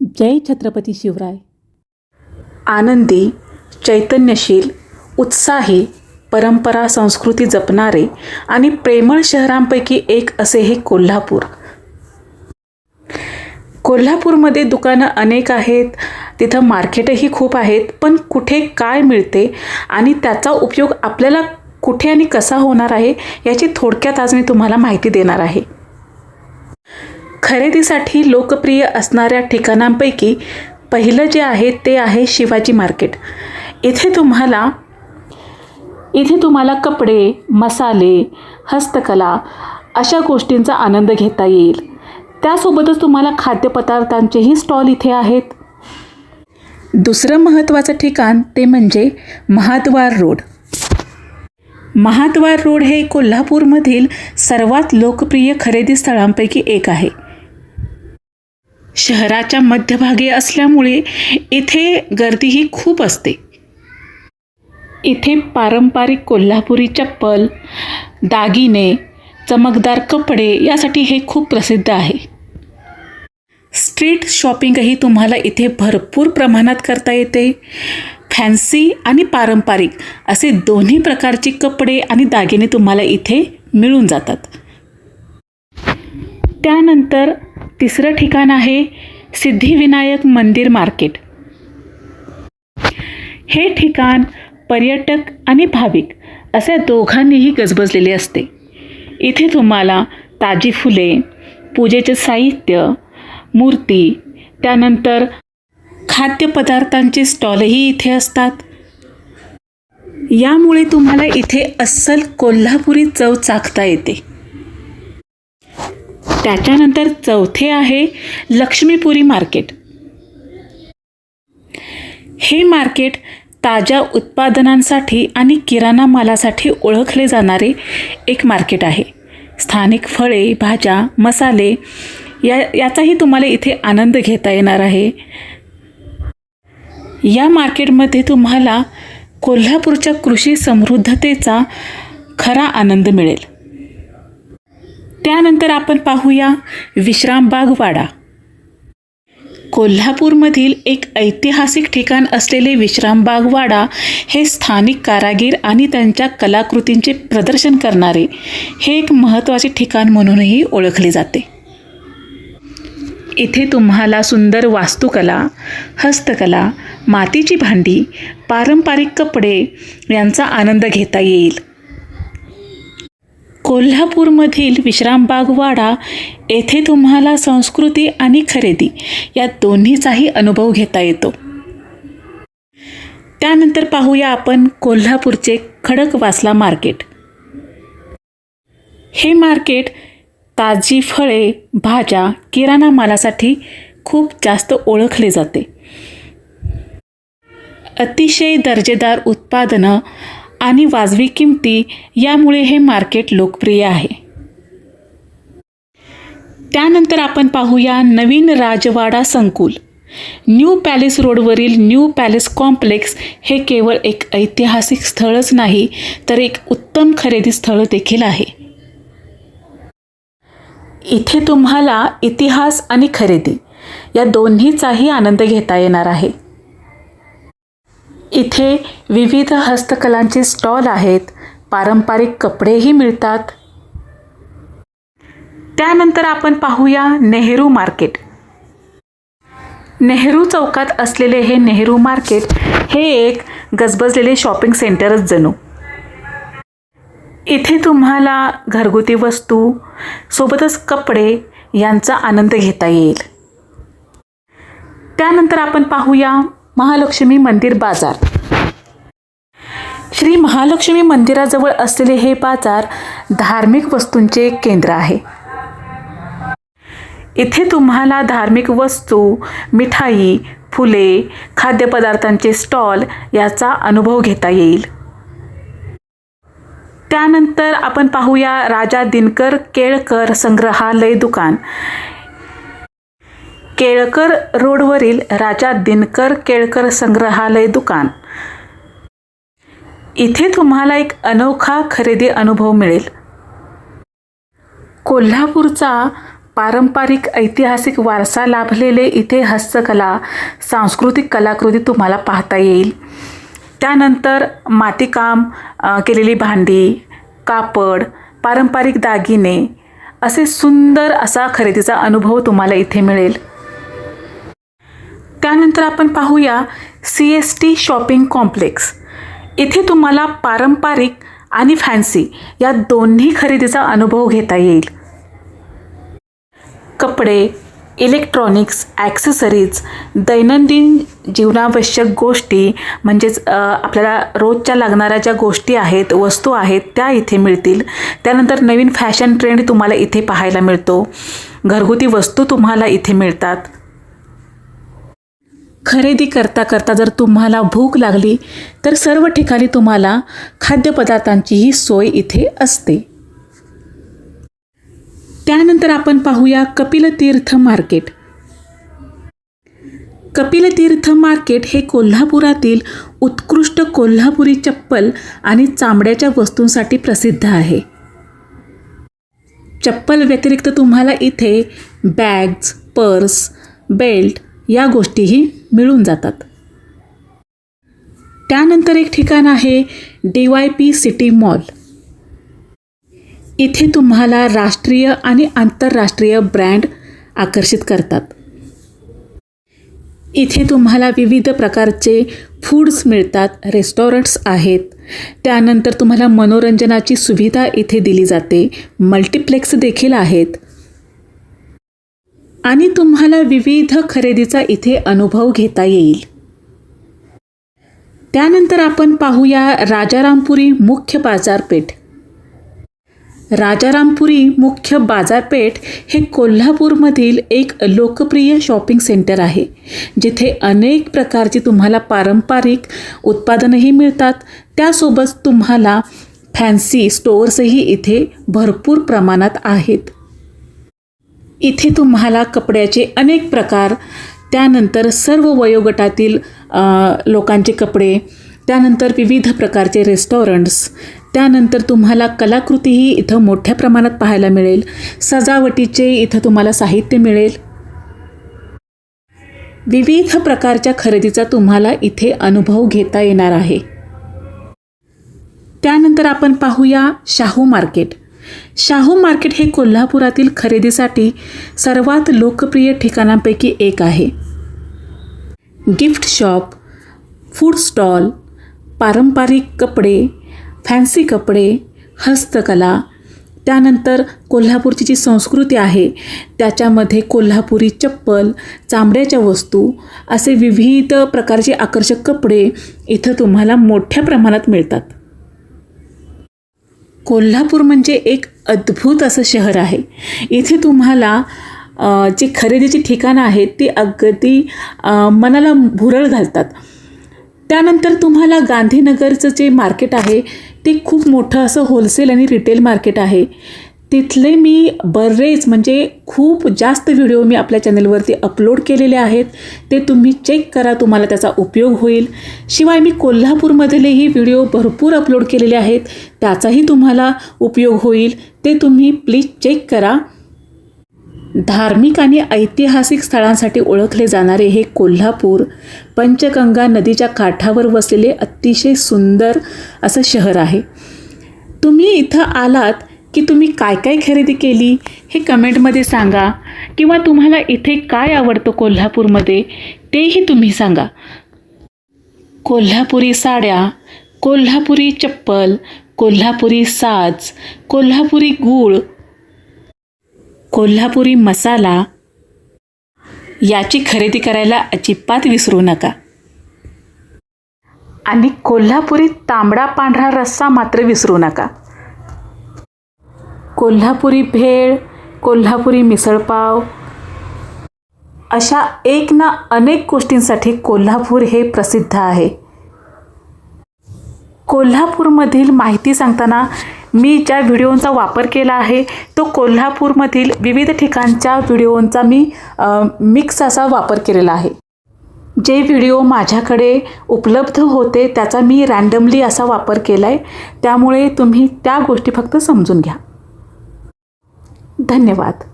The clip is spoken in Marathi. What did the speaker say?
जय छत्रपती शिवराय. आनंदी चैतन्यशील उत्साही परंपरा संस्कृती जपणारे आणि प्रेमळ शहरांपैकी एक असे हे कोल्हापूर. कोल्हापूरमध्ये दुकानं अनेक आहेत तिथं मार्केटही खूप आहेत पण कुठे काय मिळते आणि त्याचा उपयोग आपल्याला कुठे आणि कसा होणार आहे याची थोडक्यात आज मी तुम्हाला माहिती देणार आहे. खरेदीसाठी लोकप्रिय असणाऱ्या ठिकाणांपैकी पहिलं जे आहे ते आहे शिवाजी मार्केट. इथे तुम्हाला इथे तुम्हाला कपडे मसाले हस्तकला अशा गोष्टींचा आनंद घेता येईल. त्यासोबतच तुम्हाला खाद्यपदार्थांचेही स्टॉल इथे आहेत. दुसरं महत्त्वाचं ठिकाण ते म्हणजे महाद्वार रोड. महाद्वार रोड हे कोल्हापूरमधील सर्वात लोकप्रिय खरेदी स्थळांपैकी एक आहे. शहराच्या मध्यभागी असल्यामुळे इथे गर्दीही खूप असते. इथे पारंपरिक कोल्हापुरी चप्पल दागिने चमकदार कपडे यासाठी हे खूप प्रसिद्ध आहे. स्ट्रीट शॉपिंगही तुम्हाला इथे भरपूर प्रमाणात करता येते. फॅन्सी आणि पारंपरिक असे दोन्ही प्रकारचे कपडे आणि दागिने तुम्हाला इथे मिळून जातात. त्यानंतर तिसरं ठिकाण आहे सिद्धिविनायक मंदिर मार्केट. हे ठिकाण पर्यटक आणि भाविक अशा दोघांनीही गजबजलेले असते. इथे तुम्हाला ताजी फुले पूजेचे साहित्य मूर्ती त्यानंतर खाद्यपदार्थांचे स्टॉलही इथे असतात. यामुळे तुम्हाला इथे अस्सल कोल्हापुरी चव चाखता येते. त्याच्यानंतर चौथे आहे लक्ष्मीपुरी मार्केट. हे मार्केट ताज्या उत्पादनांसाठी आणि किराणा मालासाठी ओळखले जाणारे एक मार्केट आहे. स्थानिक फळे भाज्या मसाले या याचाही तुम्हाला इथे आनंद घेता येणार आहे. या मार्केटमध्ये तुम्हाला कोल्हापूरच्या कृषी समृद्धतेचा खरा आनंद मिळेल. त्यानंतर आपण पाहूया विश्रामबाग वाडा कोल्हापूरमधील एक ऐतिहासिक ठिकाण असलेले विश्रामबाग वाडा हे स्थानिक कारागीर आणि त्यांच्या कलाकृतींचे प्रदर्शन करणारे. हे एक महत्त्वाचे ठिकाण म्हणूनही ओळखले जाते. इथे तुम्हाला सुंदर वास्तुकला हस्तकला मातीची भांडी पारंपरिक कपडे यांचा आनंद घेता येईल. कोल्हापूरमधील विश्रामबाग वाडा येथे तुम्हाला संस्कृती आणि खरेदी या दोन्हीचाही अनुभव घेता येतो. त्यानंतर पाहूया आपण कोल्हापूरचे खडकवासला मार्केट. हे मार्केट ताजी फळे भाज्या किराणा मालासाठी खूप जास्त ओळखले जाते. अतिशय दर्जेदार उत्पादनं आणि वाजवी किमती यामुळे हे मार्केट लोकप्रिय आहे. त्यानंतर आपण पाहूया नवीन राजवाडा संकुल. न्यू पॅलेस रोडवरील न्यू पॅलेस कॉम्प्लेक्स हे केवळ एक ऐतिहासिक स्थळच नाही तर एक उत्तम खरेदी स्थळ देखील आहे. इथे तुम्हाला इतिहास आणि खरेदी या दोन्हीचाही आनंद घेता येणार आहे. इथे विविध हस्तकलांचे स्टॉल आहेत. पारंपरिक कपडेही मिळतात. त्यानंतर आपण पाहूया नेहरू मार्केट. नेहरू चौकात असलेले हे नेहरू मार्केट हे एक गजबजलेले शॉपिंग सेंटरच जणू. इथे तुम्हाला घरगुती वस्तू सोबतच कपडे यांचा आनंद घेता येईल. त्यानंतर आपण पाहूया महालक्ष्मी मंदिर बाजार. श्री महालक्ष्मी मंदिराजवळ असलेले हे बाजार धार्मिक वस्तूंचे एक केंद्र आहे. इथे तुम्हाला धार्मिक वस्तू मिठाई फुले खाद्यपदार्थांचे स्टॉल याचा अनुभव घेता येईल. त्यानंतर आपण पाहूया राजा दिनकर केळकर संग्रहालय दुकान. केळकर रोडवरील राजा दिनकर केळकर संग्रहालय दुकान. इथे तुम्हाला एक अनोखा खरेदी अनुभव मिळेल. कोल्हापूरचा पारंपरिक ऐतिहासिक वारसा लाभलेले इथे हस्तकला सांस्कृतिक कलाकृती तुम्हाला पाहता येईल. त्यानंतर मातीकाम केलेली भांडी कापड पारंपरिक दागिने असे सुंदर असा खरेदीचा अनुभव तुम्हाला इथे मिळेल. त्यानंतर आपण पाहूया C S T shopping complex. इथे तुम्हाला पारंपरिक आणि फॅन्सी या दोन्ही खरेदीचा अनुभव घेता येईल. कपडे इलेक्ट्रॉनिक्स ॲक्सेसरीज दैनंदिन जीवनावश्यक गोष्टी म्हणजेच आपल्याला रोजच्या लागणाऱ्या ज्या गोष्टी आहेत वस्तू आहेत त्या इथे मिळतील. त्यानंतर नवीन फॅशन ट्रेंड तुम्हाला इथे पाहायला मिळतो. घरगुती वस्तू तुम्हाला इथे मिळतात. खरेदी करता करता जर तुम्हाला भूक लागली तर सर्व ठिकाणी तुम्हाला खाद्यपदार्थांचीही सोय इथे असते. त्यानंतर आपण पाहूया कपिलतीर्थ मार्केट. कपिलतीर्थ मार्केट हे कोल्हापुरातील उत्कृष्ट कोल्हापुरी चप्पल आणि चामड्याच्या वस्तूंसाठी प्रसिद्ध आहे. चप्पल व्यतिरिक्त तुम्हाला इथे बॅग्स पर्स बेल्ट या गोष्टीही मिळून जातात. त्यानंतर एक ठिकाण आहे D Y P city mall. इथे तुम्हाला राष्ट्रीय आणि आंतरराष्ट्रीय ब्रँड आकर्षित करतात. इथे तुम्हाला विविध प्रकारचे फूड्स मिळतात रेस्टॉरंट्स आहेत. त्यानंतर तुम्हाला मनोरंजनाची सुविधा इथे दिली जाते. मल्टिप्लेक्स देखील आहेत. आणि तुम्हाला विविध खरेदीचा इथे अनुभव घेता येईल. त्यानंतर आपण पाहूया राजारामपुरी मुख्य बाजारपेठ. राजारामपुरी मुख्य बाजारपेठ हे कोल्हापूरमधील एक लोकप्रिय शॉपिंग सेंटर आहे जिथे अनेक प्रकारची तुम्हाला पारंपरिक उत्पादनंही मिळतात. त्यासोबत तुम्हाला फॅन्सी स्टोअर्सही इथे भरपूर प्रमाणात आहेत. इथे तुम्हाला कपड्याचे अनेक प्रकार त्यानंतर सर्व वयोगटातील लोकांचे कपडे त्यानंतर विविध प्रकारचे रेस्टॉरंट्स त्यानंतर तुम्हाला कलाकृतीही इथं मोठ्या प्रमाणात पाहायला मिळेल. सजावटीचे इथं तुम्हाला साहित्य मिळेल. विविध प्रकारच्या खरेदीचा तुम्हाला इथे अनुभव घेता येणार आहे. त्यानंतर आपण पाहूया शाहू मार्केट. शाहू मार्केट हे कोल्हापुरातील खरेदीसाठी सर्वात लोकप्रिय ठिकाणांपैकी एक आहे. गिफ्ट शॉप फूड स्टॉल पारंपरिक कपडे फॅन्सी कपडे हस्तकला त्यानंतर कोल्हापूरची जी संस्कृती आहे त्याच्यामध्ये कोल्हापुरी चप्पल चामड्याच्या वस्तू असे विविध प्रकारचे आकर्षक कपडे इथं तुम्हाला मोठ्या प्रमाणात मिळतात. कोल्हापूर म्हणजे एक अद्भुत असं शहर आहे. इथे तुम्हाला जी खरेदीची ठिकाणं आहेत ती अगदी मनाला भुरळ घालतात. त्यानंतर तुम्हाला गांधीनगरचं जे मार्केट आहे ते खूप मोठं असं होलसेल आणि रिटेल मार्केट आहे. तिथले मी बरेच म्हणजे खूप जास्त व्हिडिओ मी आपल्या चॅनलवरती अपलोड केलेले आहेत. ते तुम्ही चेक करा तुम्हाला त्याचा उपयोग होईल. शिवाय मी कोल्हापूरमधलेही व्हिडिओ भरपूर अपलोड केलेले आहेत. त्याचाही तुम्हाला उपयोग होईल. ते तुम्ही प्लीज चेक करा. धार्मिक आणि ऐतिहासिक स्थळांसाठी ओळखले जाणारे हे कोल्हापूर पंचगंगा नदीच्या काठावर वसलेले अतिशय सुंदर असं शहर आहे. तुम्ही इथं आलात की तुम्ही काय काय खरेदी केली हे कमेंटमध्ये सांगा. किंवा तुम्हाला इथे काय आवडतं कोल्हापूरमध्ये तेही तुम्ही सांगा. कोल्हापुरी साड्या कोल्हापुरी चप्पल कोल्हापुरी साज कोल्हापुरी गूळ कोल्हापुरी मसाला याची खरेदी करायला अजिबात विसरू नका. आणि कोल्हापुरी तांबडा पांढरा रस्सा मात्र विसरू नका. कोल्हापुरी भेळ कोल्हापुरी मिसळपाव. अशा एक ना अनेक गोष्टींसाठी कोल्हापूर हे प्रसिद्ध आहे. कोल्हापूरमधील माहिती सांगताना मी ज्या व्हिडिओंचा वापर केला आहे तो कोल्हापूरमधील विविध ठिकाणच्या व्हिडिओंचा मी मिक्स असा वापर केलेला आहे. जे व्हिडिओ माझ्याकडे उपलब्ध होते त्याचा मी रँडमली असा वापर केला आहे त्यामुळे तुम्ही त्या गोष्टी फक्त समजून घ्या. धन्यवाद.